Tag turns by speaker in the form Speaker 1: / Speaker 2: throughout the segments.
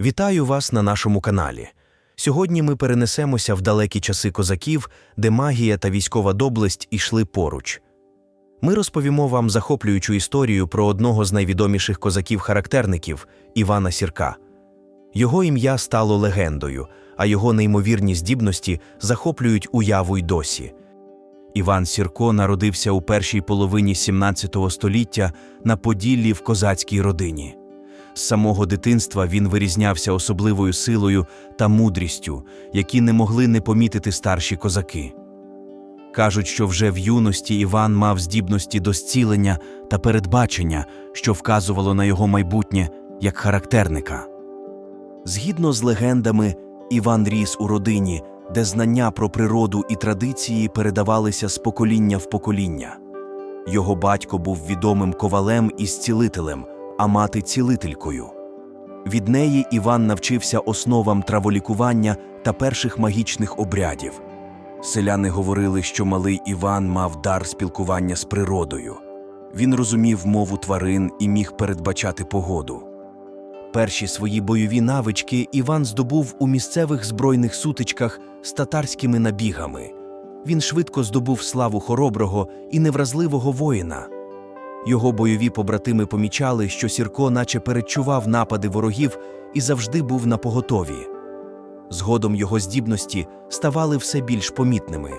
Speaker 1: Вітаю вас на нашому каналі. Сьогодні ми перенесемося в далекі часи козаків, де магія та військова доблесть ішли поруч. Ми розповімо вам захоплюючу історію про одного з найвідоміших козаків-характерників Івана Сірка. Його ім'я стало легендою, а його неймовірні здібності захоплюють уяву й досі. Іван Сірко народився у першій половині 17 століття на Поділлі в козацькій родині. З самого дитинства він вирізнявся особливою силою та мудрістю, які не могли не помітити старші козаки. Кажуть, що вже в юності Іван мав здібності до зцілення та передбачення, що вказувало на його майбутнє як характерника. Згідно з легендами, Іван ріс у родині, де знання про природу і традиції передавалися з покоління в покоління. Його батько був відомим ковалем і зцілителем, а мати цілителькою. Від неї Іван навчився основам траволікування та перших магічних обрядів. Селяни говорили, що малий Іван мав дар спілкування з природою. Він розумів мову тварин і міг передбачати погоду. Перші свої бойові навички Іван здобув у місцевих збройних сутичках з татарськими набігами. Він швидко здобув славу хороброго і невразливого воїна. Його бойові побратими помічали, що Сірко наче передчував напади ворогів і завжди був на поготові. Згодом його здібності ставали все більш помітними.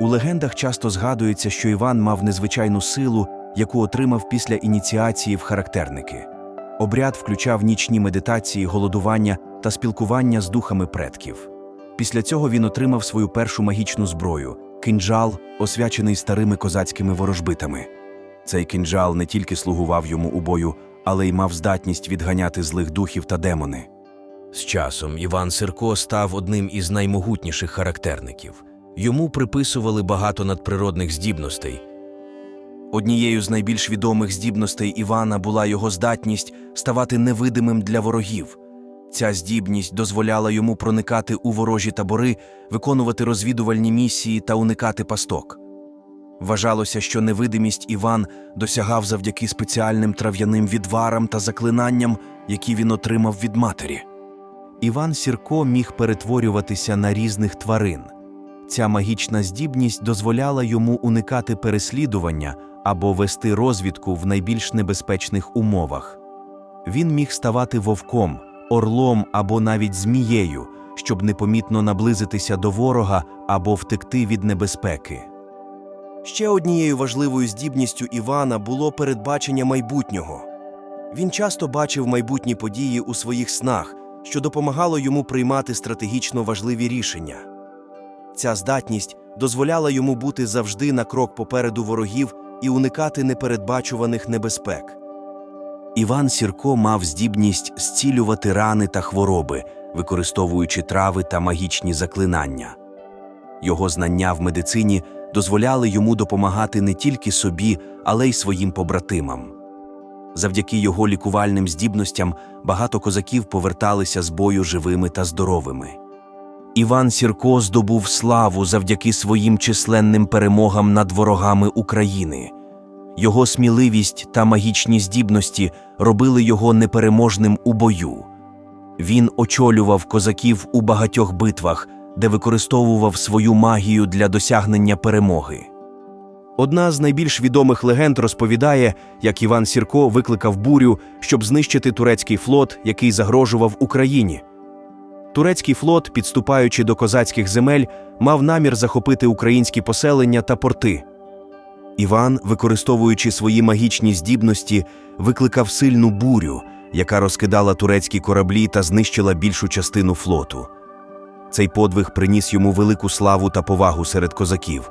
Speaker 1: У легендах часто згадується, що Іван мав незвичайну силу, яку отримав після ініціації в характерники. Обряд включав нічні медитації, голодування та спілкування з духами предків. Після цього він отримав свою першу магічну зброю кинджал, освячений старими козацькими ворожбитами. Цей кинджал не тільки слугував йому у бою, але й мав здатність відганяти злих духів та демони. З часом Іван Сирко став одним із наймогутніших характерників. Йому приписували багато надприродних здібностей. Однією з найбільш відомих здібностей Івана була його здатність ставати невидимим для ворогів. Ця здібність дозволяла йому проникати у ворожі табори, виконувати розвідувальні місії та уникати пасток. Вважалося, що невидимість Іван досягав завдяки спеціальним трав'яним відварам та заклинанням, які він отримав від матері. Іван Сірко міг перетворюватися на різних тварин. Ця магічна здібність дозволяла йому уникати переслідування або вести розвідку в найбільш небезпечних умовах. Він міг ставати вовком, орлом або навіть змією, щоб непомітно наблизитися до ворога або втекти від небезпеки. Ще однією важливою здібністю Івана було передбачення майбутнього. Він часто бачив майбутні події у своїх снах, що допомагало йому приймати стратегічно важливі рішення. Ця здатність дозволяла йому бути завжди на крок попереду ворогів і уникати непередбачуваних небезпек. Іван Сірко мав здібність зцілювати рани та хвороби, використовуючи трави та магічні заклинання. Його знання в медицині дозволяли йому допомагати не тільки собі, але й своїм побратимам. Завдяки його лікувальним здібностям багато козаків поверталися з бою живими та здоровими. Іван Сірко здобув славу завдяки своїм численним перемогам над ворогами України. Його сміливість та магічні здібності робили його непереможним у бою. Він очолював козаків у багатьох битвах, де використовував свою магію для досягнення перемоги. Одна з найбільш відомих легенд розповідає, як Іван Сірко викликав бурю, щоб знищити турецький флот, який загрожував Україні. Турецький флот, підступаючи до козацьких земель, мав намір захопити українські поселення та порти. Іван, використовуючи свої магічні здібності, викликав сильну бурю, яка розкидала турецькі кораблі та знищила більшу частину флоту. Цей подвиг приніс йому велику славу та повагу серед козаків.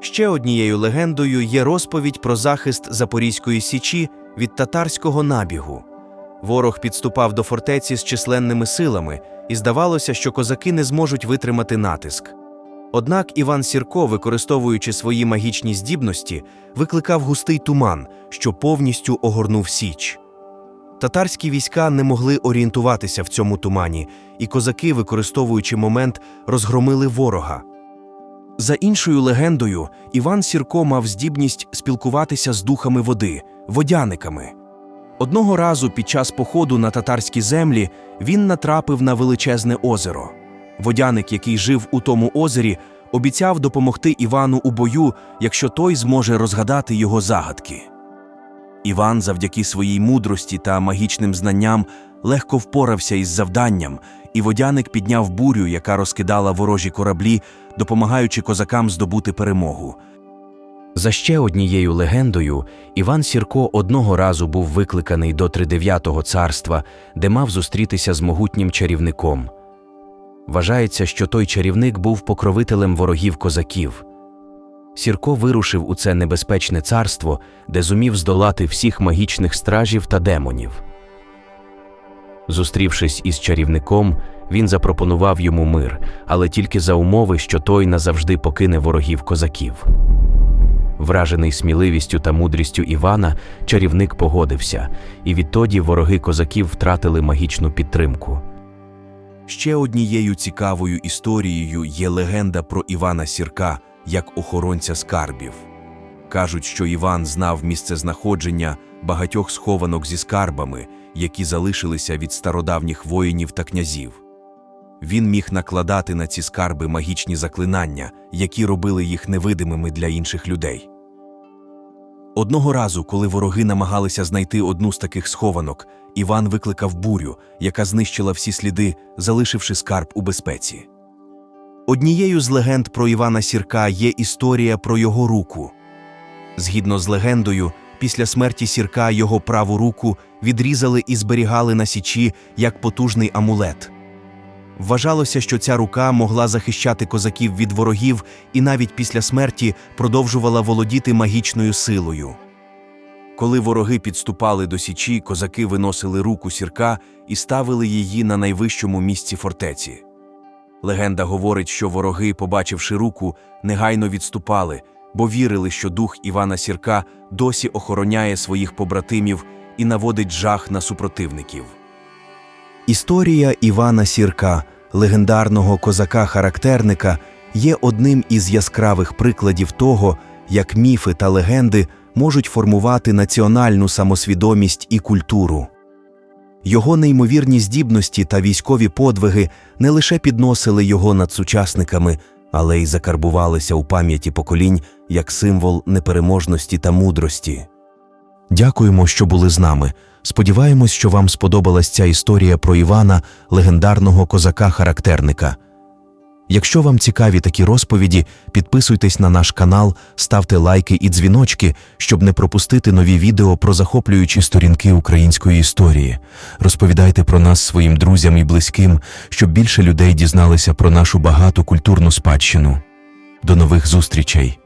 Speaker 1: Ще однією легендою є розповідь про захист Запорізької січі від татарського набігу. Ворог підступав до фортеці з численними силами, і здавалося, що козаки не зможуть витримати натиск. Однак Іван Сірко, використовуючи свої магічні здібності, викликав густий туман, що повністю огорнув Січ. Татарські війська не могли орієнтуватися в цьому тумані, і козаки, використовуючи момент, розгромили ворога. За іншою легендою, Іван Сірко мав здібність спілкуватися з духами води, водяниками. Одного разу під час походу на татарські землі він натрапив на величезне озеро. Водяник, який жив у тому озері, обіцяв допомогти Івану у бою, якщо той зможе розгадати його загадки. Іван, завдяки своїй мудрості та магічним знанням, легко впорався із завданням, і водяник підняв бурю, яка розкидала ворожі кораблі, допомагаючи козакам здобути перемогу. За ще однією легендою, Іван Сірко одного разу був викликаний до тридев'ятого царства, де мав зустрітися з могутнім чарівником. Вважається, що той чарівник був покровителем ворогів козаків. Сірко вирушив у це небезпечне царство, де зумів здолати всіх магічних стражів та демонів. Зустрівшись із чарівником, він запропонував йому мир, але тільки за умови, що той назавжди покине ворогів козаків. Вражений сміливістю та мудрістю Івана, чарівник погодився, і відтоді вороги козаків втратили магічну підтримку. Ще однією цікавою історією є легенда про Івана Сірка як охоронця скарбів. Кажуть, що Іван знав місцезнаходження багатьох схованок зі скарбами, які залишилися від стародавніх воїнів та князів. Він міг накладати на ці скарби магічні заклинання, які робили їх невидимими для інших людей. Одного разу, коли вороги намагалися знайти одну з таких схованок, Іван викликав бурю, яка знищила всі сліди, залишивши скарб у безпеці. Однією з легенд про Івана Сірка є історія про його руку. Згідно з легендою, після смерті Сірка його праву руку відрізали і зберігали на січі як потужний амулет. Вважалося, що ця рука могла захищати козаків від ворогів і навіть після смерті продовжувала володіти магічною силою. Коли вороги підступали до січі, козаки виносили руку сірка і ставили її на найвищому місці фортеці. Легенда говорить, що вороги, побачивши руку, негайно відступали, бо вірили, що дух Івана Сірка досі охороняє своїх побратимів і наводить жах на супротивників. Історія Івана Сірка, легендарного козака-характерника, є одним із яскравих прикладів того, як міфи та легенди можуть формувати національну самосвідомість і культуру. Його неймовірні здібності та військові подвиги не лише підносили його над сучасниками, але й закарбувалися у пам'яті поколінь як символ непереможності та мудрості. Дякуємо, що були з нами. Сподіваємось, що вам сподобалась ця історія про Івана, легендарного козака-характерника. Якщо вам цікаві такі розповіді, підписуйтесь на наш канал, ставте лайки і дзвіночки, щоб не пропустити нові відео про захоплюючі сторінки української історії. Розповідайте про нас своїм друзям і близьким, щоб більше людей дізналися про нашу багату культурну спадщину. До нових зустрічей!